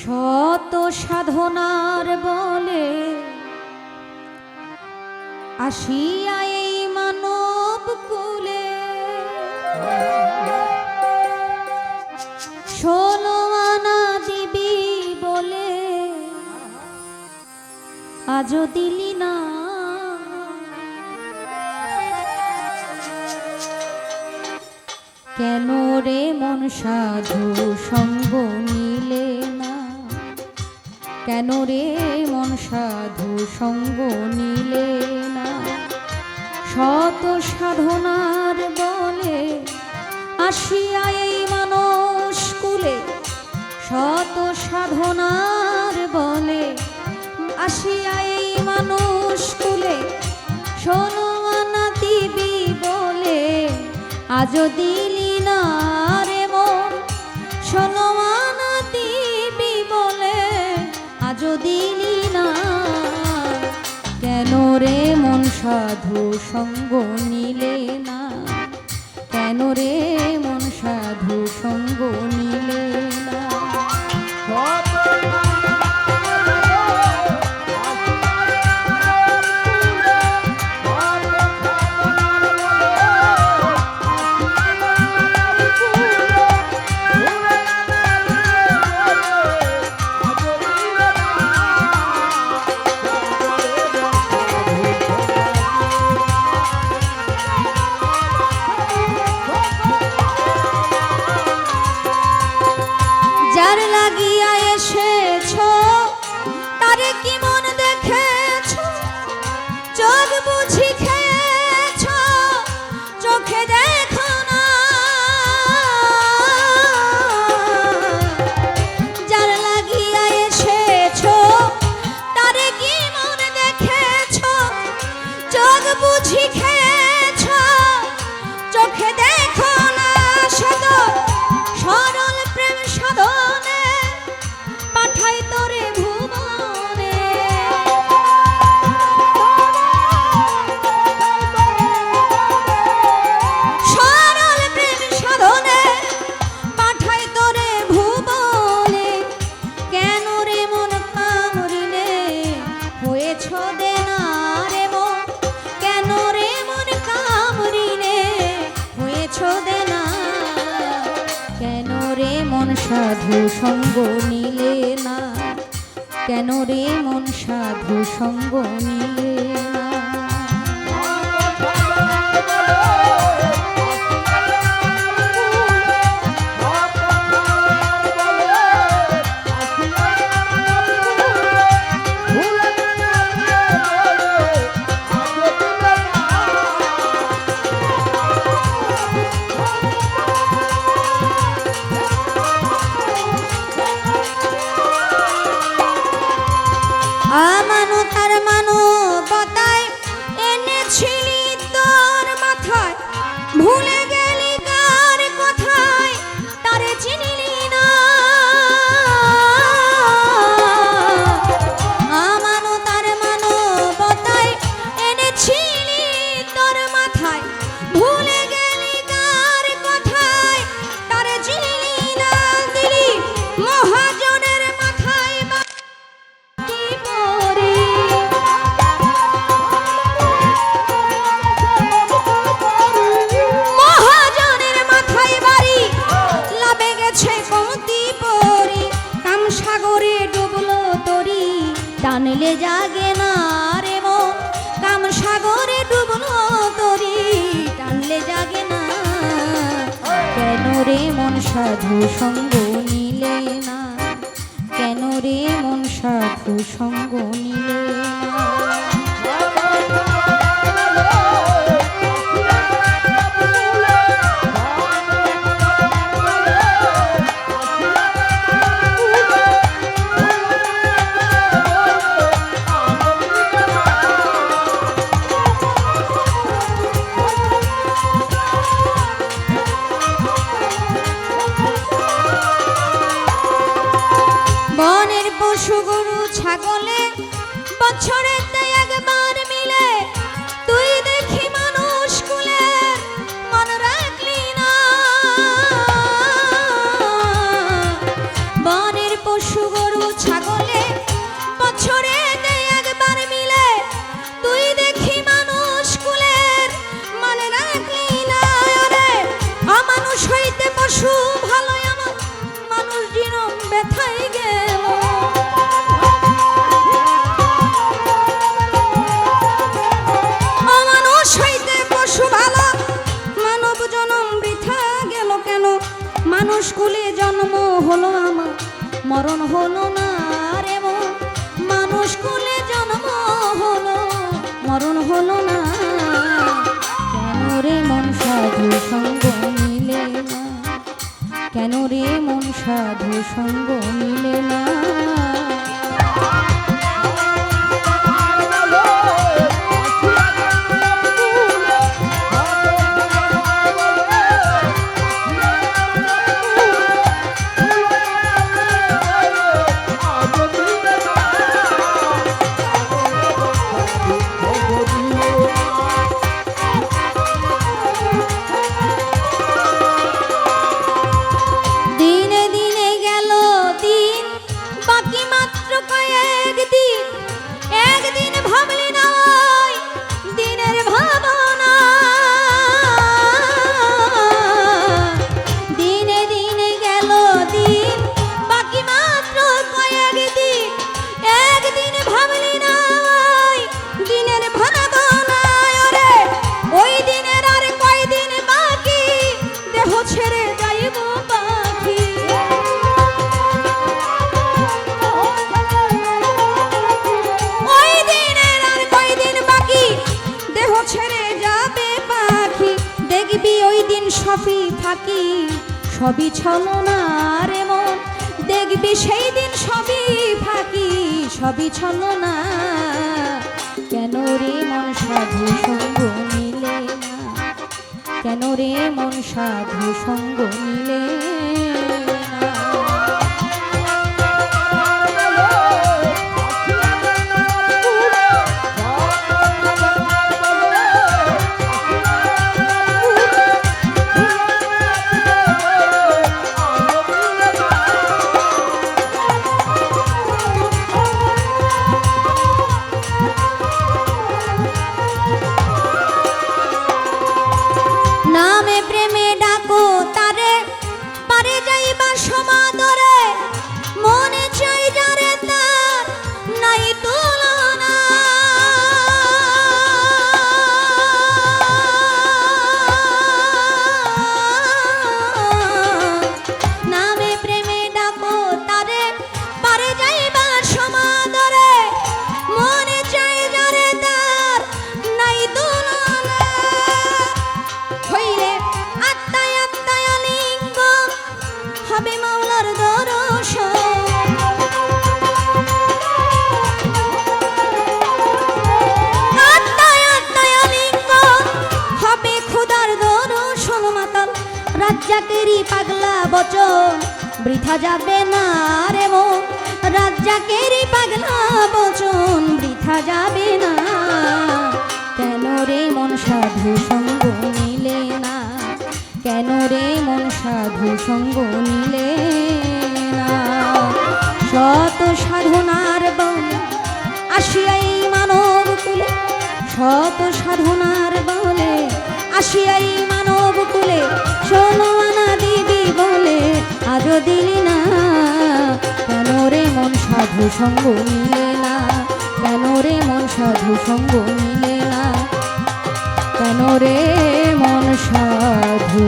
শত সাধনার বলে আসিয়া এই মানব কুলে। ষোলো আনা দিবি বলে, আজও দিলি না। কেন রে মন সাধু সঙ্গ নিলে? না কেন রে মন সাধু সঙ্গ নিলে না? শত সাধনার বলে আসিয়া এই মানুষ কুলে। শত সাধনার বলে আসিয়া এই মানুষ কুলে। শোনো বলে, আজও দিলি সাধু সঙ্গ নিলে না? কেন রে মন সাধু সঙ্গ নিলে সাধু সঙ্গ নিলে না? কেন রে মন সাধু সঙ্গ নিলে টানলে জাগে না রে মো। কাম সাগরে ডুবলো তরি, টানলে জাগে না। কেন রে মন সাধু সঙ্গ নিলে না? কেন রে মন সাধু সঙ্গ নিলে মরণ হলো না রে মানুষ কুলে জন্ম হলো, মরণ হলো না। কেন রে মন সাধু সঙ্গ মিলে না? কেন রে মন সাধু সঙ্গ মিলে না? সবই ছলনার মন। দেখবি সেই দিন সবই ফাঁকি, সবই ছলনা। কেন রে মন সাধু সঙ্গ মিলে না? কেন রে মন সাধু সঙ্গ মিলে রাজ্জাকেরই পাগলা বচন, বৃথা যাবে না রে মন। রাজ্জাকেরই পাগলা বচন, বৃথা যাবে না। কেন রে মন সাধু সঙ্গ নিলে না? কেন রে মন সাধু সঙ্গ নিলে না? শত সাধনার বন আসিয়াই মানব কুলে। শত সাধনার বলে আসিয়াই মানব কুলে। ষোলো আনা দিবি বলে, আজও দিলি না। কেন রে মন সাধু সঙ্গ মিলে না? কেন রে মন সাধু সঙ্গ মিলে না? কেন রে মন সাধু